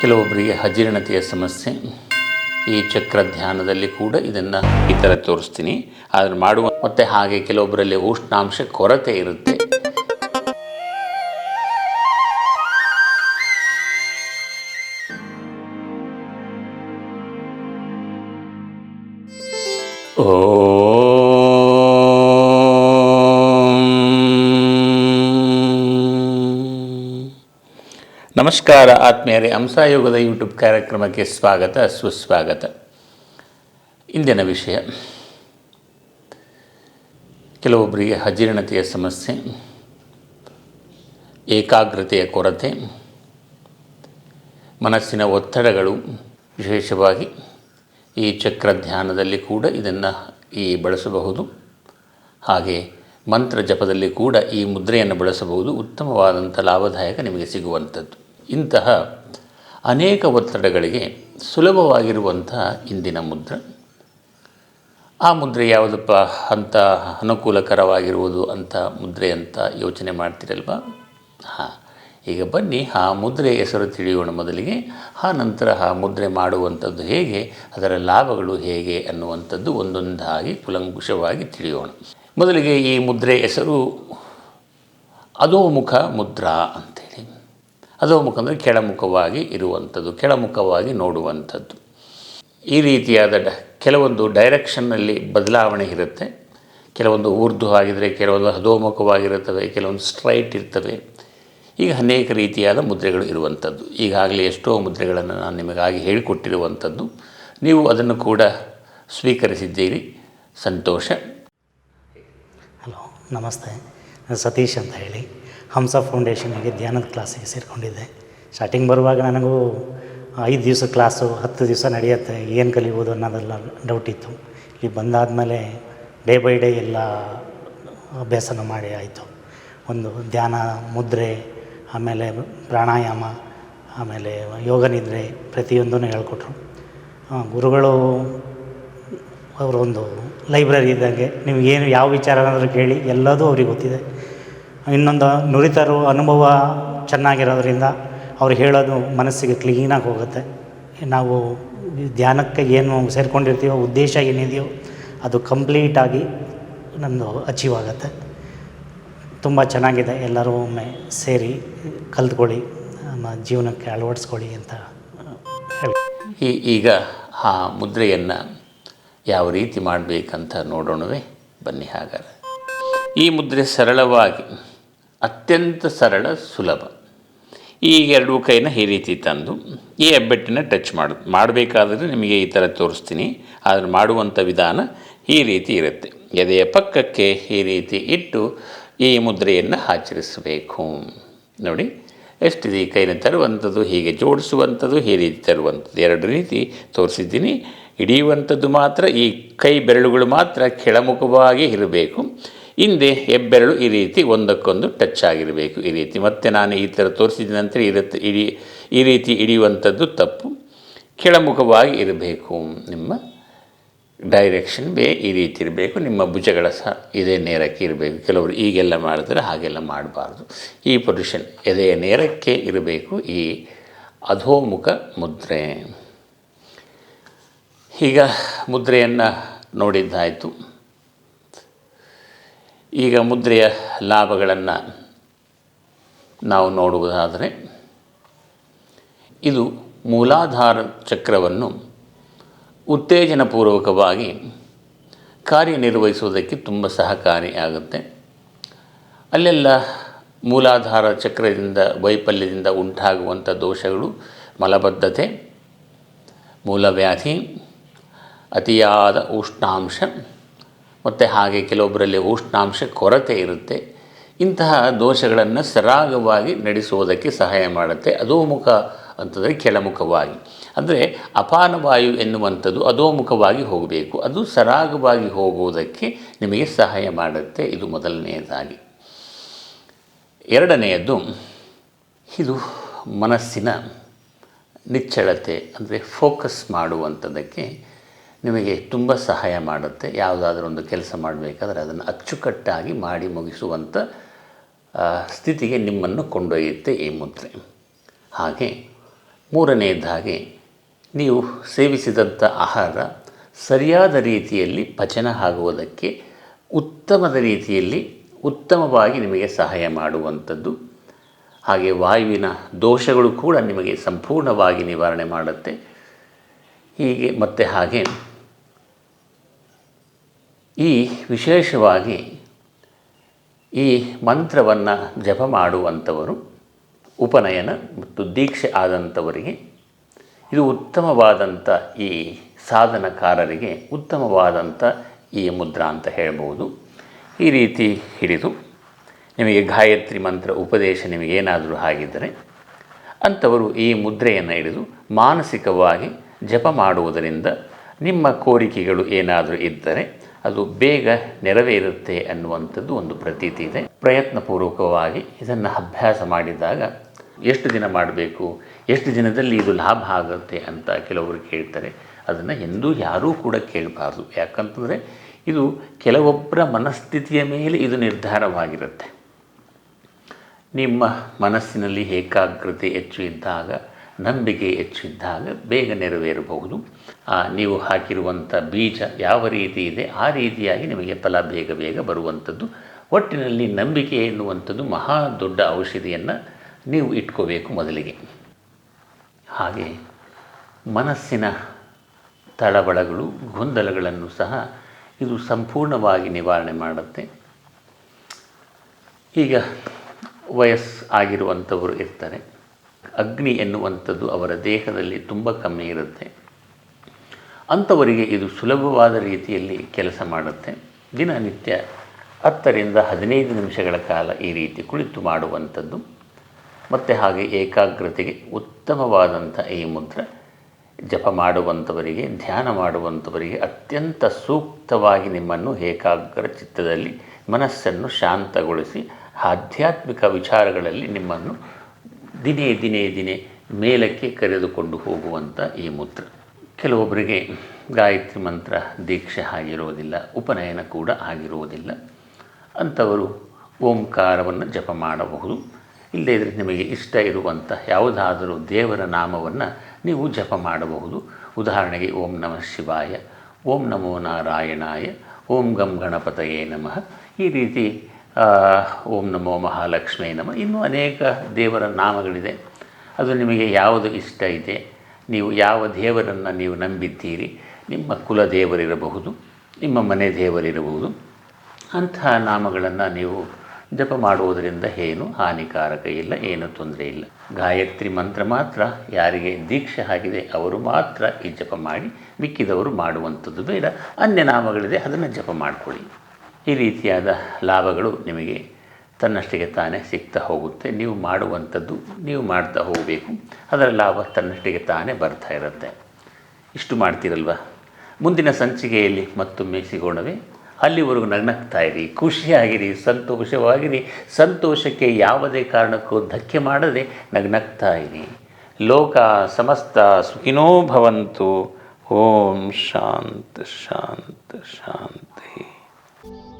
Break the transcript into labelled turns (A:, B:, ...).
A: ಕೆಲವೊಬ್ಬರಿಗೆ ಅಜೀರ್ಣತೆಯ ಸಮಸ್ಯೆ. ಈ ಚಕ್ರ ಧ್ಯಾನದಲ್ಲಿ ಕೂಡ ಇದನ್ನು ಈ ಥರ ತೋರಿಸ್ತೀನಿ. ಅದನ್ನು ಮಾಡುವ ಮತ್ತು ಹಾಗೆ ಕೆಲವೊಬ್ಬರಲ್ಲಿ ಉಷ್ಣಾಂಶ ಕೊರತೆ ಇರುತ್ತೆ. ಓಂ ನಮಸ್ಕಾರ ಆತ್ಮೀಯರೇ, ಹಂಸಾಯೋಗದ ಯೂಟ್ಯೂಬ್ ಕಾರ್ಯಕ್ರಮಕ್ಕೆ ಸ್ವಾಗತ, ಸುಸ್ವಾಗತ. ಇಂದಿನ ವಿಷಯ, ಕೆಲವೊಬ್ಬರಿಗೆ ಅಜೀರ್ಣತೆಯ ಸಮಸ್ಯೆ, ಏಕಾಗ್ರತೆಯ ಕೊರತೆ, ಮನಸ್ಸಿನ ಒತ್ತಡಗಳು, ವಿಶೇಷವಾಗಿ ಈ ಚಕ್ರ ಧ್ಯಾನದಲ್ಲಿ ಕೂಡ ಇದನ್ನು ಈ ಬಳಸಬಹುದು. ಹಾಗೆ ಮಂತ್ರ ಜಪದಲ್ಲಿ ಕೂಡ ಈ ಮುದ್ರೆಯನ್ನು ಬಳಸಬಹುದು. ಉತ್ತಮವಾದಂಥ ಲಾಭದಾಯಕ ನಿಮಗೆ ಸಿಗುವಂಥದ್ದು. ಇಂತಹ ಅನೇಕ ಒತ್ತಡಗಳಿಗೆ ಸುಲಭವಾಗಿರುವಂಥ ಇಂದಿನ ಮುದ್ರೆ. ಆ ಮುದ್ರೆ ಯಾವುದಪ್ಪ ಅಂತ ಅನುಕೂಲಕರವಾಗಿರುವುದು ಅಂತ ಮುದ್ರೆ ಅಂತ ಯೋಚನೆ ಮಾಡ್ತೀರಲ್ವ? ಹಾಂ, ಈಗ ಬನ್ನಿ, ಆ ಮುದ್ರೆ ಹೆಸರು ತಿಳಿಯೋಣ ಮೊದಲಿಗೆ. ಆ ನಂತರ ಆ ಮುದ್ರೆ ಮಾಡುವಂಥದ್ದು ಹೇಗೆ, ಅದರ ಲಾಭಗಳು ಹೇಗೆ ಅನ್ನುವಂಥದ್ದು ಒಂದೊಂದಾಗಿ ಕುಲಂಕುಷವಾಗಿ ತಿಳಿಯೋಣ. ಮೊದಲಿಗೆ ಈ ಮುದ್ರೆ ಹೆಸರು ಅಧೋಮುಖ ಮುದ್ರಾ ಅಂತೇಳಿ ಅಧೋಮುಖ ಅಂದರೆ ಕೆಳಮುಖವಾಗಿ ಇರುವಂಥದ್ದು, ಕೆಳಮುಖವಾಗಿ ನೋಡುವಂಥದ್ದು. ಈ ರೀತಿಯಾದ ಡ, ಕೆಲವೊಂದು ಡೈರೆಕ್ಷನ್ನಲ್ಲಿ ಬದಲಾವಣೆ ಇರುತ್ತೆ. ಕೆಲವೊಂದು ಊರ್ದು ಆಗಿದರೆ, ಕೆಲವೊಂದು ಅಧೋಮುಖವಾಗಿರುತ್ತವೆ ಕೆಲವೊಂದು ಸ್ಟ್ರೈಟ್ ಇರ್ತವೆ. ಈಗ ಅನೇಕ ರೀತಿಯಾದ ಮುದ್ರೆಗಳು ಇರುವಂಥದ್ದು. ಈಗಾಗಲೇ ಎಷ್ಟೋ ಮುದ್ರೆಗಳನ್ನು ನಾನು ನಿಮಗಾಗಿ ಹೇಳಿಕೊಟ್ಟಿರುವಂಥದ್ದು. ನೀವು ಅದನ್ನು ಕೂಡ ಸ್ವೀಕರಿಸಿದ್ದೀರಿ. ಸಂತೋಷ.
B: ಹಲೋ, ನಮಸ್ತೆ. ಸತೀಶ್ ಅಂತ ಹೇಳಿ. ಹಂಸ ಫೌಂಡೇಶನ್ಗೆ ಧ್ಯಾನದ ಕ್ಲಾಸಿಗೆ ಸೇರಿಕೊಂಡಿದ್ದೆ ಸ್ಟಾರ್ಟಿಂಗ್ ಬರುವಾಗ ನನಗೂ ಐದು ದಿವಸ ಕ್ಲಾಸು ಹತ್ತು ದಿವಸ ನಡೆಯುತ್ತೆ. ಏನು ಕಲಿಬೋದು ಅನ್ನೋದೆಲ್ಲ ಡೌಟ್ ಇತ್ತು. ಇಲ್ಲಿ ಬಂದಾದಮೇಲೆ ಡೇ ಬೈ ಡೇ ಎಲ್ಲ ಅಭ್ಯಾಸನ ಮಾಡಿ ಆಯಿತು. ಒಂದು ಧ್ಯಾನ, ಮುದ್ರೆ, ಆಮೇಲೆ ಪ್ರಾಣಾಯಾಮ, ಆಮೇಲೆ ಯೋಗ ನಿದ್ರೆ ಪ್ರತಿಯೊಂದನ್ನು ಹೇಳ್ಕೊಟ್ರು. ಗುರುಗಳು ಅವರೊಂದು ಲೈಬ್ರರಿ ಇದ್ದಂಗೆ ನಿಮ್ಗೆ ಏನು, ಯಾವ ವಿಚಾರನಾದರೂ ಕೇಳಿ ಎಲ್ಲದೂ ಅವ್ರಿಗೆ ಗೊತ್ತಿದೆ. ಇನ್ನೊಂದು ನುರಿತರು ಅನುಭವ ಚೆನ್ನಾಗಿರೋದ್ರಿಂದ ಅವ್ರು ಹೇಳೋದು ಮನಸ್ಸಿಗೆ ಕ್ಲೀನಾಗಿ ಹೋಗುತ್ತೆ. ನಾವು ಧ್ಯಾನಕ್ಕೆ ಏನು ಸೇರ್ಕೊಂಡಿರ್ತೀವೋ, ಉದ್ದೇಶ ಏನಿದೆಯೋ ಅದು ಕಂಪ್ಲೀಟಾಗಿ ನಮ್ಮದು ಅಚೀವ್ ಆಗುತ್ತೆ. ತುಂಬ ಚೆನ್ನಾಗಿದೆ. ಎಲ್ಲರೂ ಒಮ್ಮೆ ಸೇರಿ ಕಲ್ತ್ಕೊಳ್ಳಿ, ನಮ್ಮ ಜೀವನಕ್ಕೆ ಅಳವಡಿಸ್ಕೊಳ್ಳಿ ಅಂತ ಹೇಳಿ.
A: ಈ ಈಗ ಆ ಮುದ್ರೆಯನ್ನು ಯಾವ ರೀತಿ ಮಾಡಬೇಕಂತ ನೋಡೋಣವೇ? ಬನ್ನಿ ಹಾಗಾದರೆ. ಈ ಮುದ್ರೆ ಸರಳವಾಗಿ ಅತ್ಯಂತ ಸರಳ ಸುಲಭ. ಈ ಎರಡು ಕೈನ ಈ ರೀತಿ ತಂದು ಈ ಹೆಬ್ಬೆಟ್ಟಿನ ಟಚ್ ಮಾಡು, ಮಾಡಬೇಕಾದ್ರೆ ನಿಮಗೆ ಈ ಥರ ತೋರಿಸ್ತೀನಿ. ಆದರೆ ಮಾಡುವಂಥ ವಿಧಾನ ಈ ರೀತಿ ಇರುತ್ತೆ. ಎದೆಯ ಪಕ್ಕಕ್ಕೆ ಈ ರೀತಿ ಇಟ್ಟು ಈ ಮುದ್ರೆಯನ್ನು ಆಚರಿಸಬೇಕು. ನೋಡಿ ಎಷ್ಟಿದೆ ಈ ಕೈನ ತರುವಂಥದ್ದು, ಹೀಗೆ ಜೋಡಿಸುವಂಥದ್ದು, ಈ ರೀತಿ ತರುವಂಥದ್ದು. ಎರಡು ರೀತಿ ತೋರಿಸಿದ್ದೀನಿ. ಹಿಡಿಯುವಂಥದ್ದು ಮಾತ್ರ, ಈ ಕೈ ಬೆರಳುಗಳು ಮಾತ್ರ ಕೆಳಮುಖವಾಗಿ ಇರಬೇಕು. ಹಿಂದೆ ಹೆಬ್ಬೆರಳು ಈ ರೀತಿ ಒಂದಕ್ಕೊಂದು ಟಚ್ ಆಗಿರಬೇಕು, ಈ ರೀತಿ. ಮತ್ತೆ ನಾನು ಈ ಥರ ತೋರಿಸಿದ ನಂತರ ಇರುತ್ತೆ ಇಡಿ, ಈ ರೀತಿ ಹಿಡಿಯುವಂಥದ್ದು ತಪ್ಪು. ಕೆಳಮುಖವಾಗಿ ಇರಬೇಕು. ನಿಮ್ಮ ಡೈರೆಕ್ಷನ್ ಬೇ ಈ ರೀತಿ ಇರಬೇಕು. ನಿಮ್ಮ ಭುಜಗಳ ಸಹ ಇದೇ ನೇರಕ್ಕೆ ಇರಬೇಕು. ಕೆಲವರು ಈಗೆಲ್ಲ ಮಾಡಿದ್ರೆ ಹಾಗೆಲ್ಲ ಮಾಡಬಾರ್ದು. ಈ ಪೊಸಿಷನ್ ಎದೆಯ ನೇರಕ್ಕೆ ಇರಬೇಕು. ಈ ಅಧೋಮುಖ ಮುದ್ರೆ. ಈಗ ಮುದ್ರೆಯನ್ನು ನೋಡಿದ್ದಾಯಿತು. ಈಗ ಮುದ್ರೆಯ ಲಾಭಗಳನ್ನು ನಾವು ನೋಡುವುದಾದರೆ, ಇದು ಮೂಲಾಧಾರ ಚಕ್ರವನ್ನು ಉತ್ತೇಜನಪೂರ್ವಕವಾಗಿ ಕಾರ್ಯನಿರ್ವಹಿಸುವುದಕ್ಕೆ ತುಂಬ ಸಹಕಾರಿಯಾಗುತ್ತೆ ಅಲ್ಲೆಲ್ಲ ಮೂಲಾಧಾರ ಚಕ್ರದಿಂದ, ವೈಫಲ್ಯದಿಂದ ಉಂಟಾಗುವಂಥ ದೋಷಗಳು, ಮಲಬದ್ಧತೆ ಮೂಲವ್ಯಾಧಿ ಅತಿಯಾದ ಉಷ್ಣಾಂಶ ಮತ್ತು ಹಾಗೆ ಕೆಲವೊಬ್ಬರಲ್ಲಿ ಉಷ್ಣಾಂಶ ಕೊರತೆ ಇರುತ್ತೆ. ಇಂತಹ ದೋಷಗಳನ್ನು ಸರಾಗವಾಗಿ ನಡೆಸುವುದಕ್ಕೆ ಸಹಾಯ ಮಾಡುತ್ತೆ. ಅಧೋಮುಖ ಅಂತಂದರೆ ಕೆಳಮುಖವಾಗಿ. ಅಂದರೆ ಅಪಾನವಾಯು ಎನ್ನುವಂಥದ್ದು ಅಧೋಮುಖವಾಗಿ ಹೋಗಬೇಕು. ಅದು ಸರಾಗವಾಗಿ ಹೋಗುವುದಕ್ಕೆ ನಿಮಗೆ ಸಹಾಯ ಮಾಡುತ್ತೆ. ಇದು ಮೊದಲನೆಯದಾಗಿ. ಎರಡನೆಯದು ಇದು ಮನಸ್ಸಿನ ನಿಚ್ಚಳತೆ, ಅಂದರೆ ಫೋಕಸ್ ಮಾಡುವಂಥದ್ದಕ್ಕೆ ನಿಮಗೆ ತುಂಬ ಸಹಾಯ ಮಾಡುತ್ತೆ. ಯಾವುದಾದ್ರೂ ಒಂದು ಕೆಲಸ ಮಾಡಬೇಕಾದ್ರೆ ಅದನ್ನು ಅಚ್ಚುಕಟ್ಟಾಗಿ ಮಾಡಿ ಮುಗಿಸುವಂಥ ಸ್ಥಿತಿಗೆ ನಿಮ್ಮನ್ನು ಕೊಂಡೊಯ್ಯುತ್ತೆ ಈ ಮುದ್ರೆ. ಹಾಗೆ ಮೂರನೆಯದಾಗಿ ನೀವು ಸೇವಿಸಿದಂಥ ಆಹಾರ ಸರಿಯಾದ ರೀತಿಯಲ್ಲಿ ಪಚನ ಆಗುವುದಕ್ಕೆ ಉತ್ತಮದ ರೀತಿಯಲ್ಲಿ ಉತ್ತಮವಾಗಿ ನಿಮಗೆ ಸಹಾಯ ಮಾಡುವಂಥದ್ದು. ಹಾಗೆ ವಾಯುವಿನ ದೋಷಗಳು ಕೂಡ ನಿಮಗೆ ಸಂಪೂರ್ಣವಾಗಿ ನಿವಾರಣೆ ಮಾಡುತ್ತೆ. ಹೀಗೆ ಮತ್ತು ಹಾಗೆ ಈ ವಿಶೇಷವಾಗಿ ಈ ಮಂತ್ರವನ್ನು ಜಪ ಮಾಡುವಂಥವರು, ಉಪನಯನ ಮತ್ತು ದೀಕ್ಷೆ ಆದಂಥವರಿಗೆ, ಇದು ಉತ್ತಮವಾದಂಥ ಈ ಸಾಧನಕಾರರಿಗೆ ಉತ್ತಮವಾದಂಥ ಈ ಮುದ್ರಾ ಅಂತ ಹೇಳ್ಬೋದು. ಈ ರೀತಿ ಹಿಡಿದು ನಿಮಗೆ ಗಾಯತ್ರಿ ಮಂತ್ರ ಉಪದೇಶ ನಿಮಗೇನಾದರೂ ಆಗಿದ್ದರೆ, ಅಂಥವರು ಈ ಮುದ್ರೆಯನ್ನು ಹಿಡಿದು ಮಾನಸಿಕವಾಗಿ ಜಪ ಮಾಡುವುದರಿಂದ ನಿಮ್ಮ ಕೋರಿಕೆಗಳು ಏನಾದರೂ ಇದ್ದರೆ ಅದು ಬೇಗ ನೆರವೇರುತ್ತೆ ಅನ್ನುವಂಥದ್ದು ಒಂದು ಪ್ರತೀತಿ ಇದೆ. ಪ್ರಯತ್ನಪೂರ್ವಕವಾಗಿ ಇದನ್ನು ಅಭ್ಯಾಸ ಮಾಡಿದಾಗ ಎಷ್ಟು ದಿನ ಮಾಡಬೇಕು, ಎಷ್ಟು ದಿನದಲ್ಲಿ ಇದು ಲಾಭ ಆಗುತ್ತೆ ಅಂತ ಕೆಲವರು ಕೇಳ್ತಾರೆ. ಅದನ್ನು ಎಂದೂ ಯಾರೂ ಕೂಡ ಕೇಳಬಾರ್ದು. ಯಾಕಂತಂದರೆ ಇದು ಕೆಲವೊಬ್ಬರ ಮನಸ್ಥಿತಿಯ ಮೇಲೆ ಇದು ನಿರ್ಧಾರವಾಗಿರುತ್ತೆ. ನಿಮ್ಮ ಮನಸ್ಸಿನಲ್ಲಿ ಏಕಾಗ್ರತೆ ಹೆಚ್ಚು ಇದ್ದಾಗ ನಂಬಿಕೆ ಹೆಚ್ಚಿದ್ದಾಗ ಬೇಗ ನೆರವೇರಬಹುದು. ನೀವು ಹಾಕಿರುವಂಥ ಬೀಜ ಯಾವ ರೀತಿ ಇದೆ, ಆ ರೀತಿಯಾಗಿ ನಿಮಗೆ ಫಲ ಬೇಗ ಬೇಗ ಬರುವಂಥದ್ದು ಒಟ್ಟಿನಲ್ಲಿ ನಂಬಿಕೆ ಎನ್ನುವಂಥದ್ದು ಮಹಾ ದೊಡ್ಡ ಔಷಧಿಯನ್ನು ನೀವು ಇಟ್ಕೋಬೇಕು ಮೊದಲಿಗೆ. ಹಾಗೆ ಮನಸ್ಸಿನ ತಳಬಳಗಳು, ಗೊಂದಲಗಳನ್ನು ಸಹ ಇದು ಸಂಪೂರ್ಣವಾಗಿ ನಿವಾರಣೆ ಮಾಡುತ್ತೆ. ಈಗ ವಯಸ್ಸು ಆಗಿರುವಂಥವರು ಇರ್ತಾರೆ. ಅಗ್ನಿ ಎನ್ನುವಂಥದ್ದು ಅವರ ದೇಹದಲ್ಲಿ ತುಂಬ ಕಮ್ಮಿ ಇರುತ್ತೆ. ಅಂಥವರಿಗೆ ಇದು ಸುಲಭವಾದ ರೀತಿಯಲ್ಲಿ ಕೆಲಸ ಮಾಡುತ್ತೆ. ದಿನನಿತ್ಯ ಹತ್ತರಿಂದ ಹದಿನೈದು ನಿಮಿಷಗಳ ಕಾಲ ಈ ರೀತಿ ಕುಳಿತು ಮಾಡುವಂಥದ್ದು. ಮತ್ತು ಹಾಗೆ ಏಕಾಗ್ರತೆಗೆ ಉತ್ತಮವಾದಂಥ ಈ ಮುದ್ರ ಜಪ ಮಾಡುವಂಥವರಿಗೆ, ಧ್ಯಾನ ಮಾಡುವಂಥವರಿಗೆ ಅತ್ಯಂತ ಸೂಕ್ತವಾಗಿ ನಿಮ್ಮನ್ನು ಏಕಾಗ್ರ ಚಿತ್ತದಲ್ಲಿ, ಮನಸ್ಸನ್ನು ಶಾಂತಗೊಳಿಸಿ, ಆಧ್ಯಾತ್ಮಿಕ ವಿಚಾರಗಳಲ್ಲಿ ನಿಮ್ಮನ್ನು ದಿನೇ ದಿನೇ ದಿನೇ ಮೇಲಕ್ಕೆ ಕರೆದುಕೊಂಡು ಹೋಗುವಂಥ ಈ ಮೂತ್ರ. ಕೆಲವೊಬ್ಬರಿಗೆ ಗಾಯತ್ರಿ ಮಂತ್ರ ದೀಕ್ಷೆ ಆಗಿರುವುದಿಲ್ಲ, ಉಪನಯನ ಕೂಡ ಆಗಿರುವುದಿಲ್ಲ. ಅಂಥವರು ಓಂಕಾರವನ್ನು ಜಪ ಮಾಡಬಹುದು. ಇಲ್ಲದೇ ಇದ್ದರೆ ನಿಮಗೆ ಇಷ್ಟ ಇರುವಂಥ ಯಾವುದಾದರೂ ದೇವರ ನಾಮವನ್ನು ನೀವು ಜಪ ಮಾಡಬಹುದು. ಉದಾಹರಣೆಗೆ ಓಂ ನಮಃ ಶಿವಾಯ, ಓಂ ನಮೋ ನಾರಾಯಣಾಯ, ಓಂ ಗಂ ಗಣಪತಯೇ ನಮಃ. ಈ ರೀತಿ ಓಂ ನಮೋ ಮಹಾಲಕ್ಷ್ಮೀ ನಮ. ಇನ್ನೂ ಅನೇಕ ದೇವರ ನಾಮಗಳಿದೆ. ಅದು ನಿಮಗೆ ಯಾವುದು ಇಷ್ಟ ಇದೆ? ನೀವು ಯಾವ ದೇವರನ್ನು ನೀವು ನಂಬಿದ್ದೀರಿ? ನಿಮ್ಮ ಕುಲ ದೇವರಿರಬಹುದು, ನಿಮ್ಮ ಮನೆ ದೇವರಿರಬಹುದು. ಅಂತಹ ನಾಮಗಳನ್ನು ನೀವು ಜಪ ಮಾಡುವುದರಿಂದ ಏನು ಹಾನಿಕಾರಕ ಇಲ್ಲ, ಏನು ತೊಂದರೆ ಇಲ್ಲ. ಗಾಯತ್ರಿ ಮಂತ್ರ ಮಾತ್ರ ಯಾರಿಗೆ ದೀಕ್ಷೆ ಆಗಿದೆ, ಅವರು ಮಾತ್ರ ಈ ಜಪ ಮಾಡಿ, ಮಿಕ್ಕಿದವರು ಮಾಡುವಂಥದ್ದು ಬೇಡ. ಅನ್ಯ ನಾಮಗಳಿದೆ, ಅದನ್ನು ಜಪ ಮಾಡಿಕೊಳ್ಳಿ. ಈ ರೀತಿಯಾದ ಲಾಭಗಳು ನಿಮಗೆ ತನ್ನಷ್ಟಿಗೆ ತಾನೇ ಸಿಗ್ತಾ ಹೋಗುತ್ತೆ. ನೀವು ಮಾಡುವಂಥದ್ದು ನೀವು ಮಾಡ್ತಾ ಹೋಗಬೇಕು. ಅದರ ಲಾಭ ತನ್ನಷ್ಟಿಗೆ ತಾನೇ ಬರ್ತಾ ಇರುತ್ತೆ. ಇಷ್ಟು ಮಾಡ್ತೀರಲ್ವ? ಮುಂದಿನ ಸಂಚಿಕೆಯಲ್ಲಿ ಮತ್ತೊಮ್ಮೆ ಸಿಗೋಣವೇ. ಅಲ್ಲಿವರೆಗೂ ನಗ್ನಗ್ತಾ ಇರಿ, ಖುಷಿಯಾಗಿರಿ, ಸಂತೋಷವಾಗಿರಿ. ಸಂತೋಷಕ್ಕೆ ಯಾವುದೇ ಕಾರಣಕ್ಕೂ ಧಕ್ಕೆ ಮಾಡದೆ ನಗ್ನಗ್ತಾ ಇರಿ. ಲೋಕ ಸಮಸ್ತ ಸುಖಿನೋ ಭವಂತು. ಓಂ ಶಾಂತ ಶಾಂತ, ಶಾಂತಿ.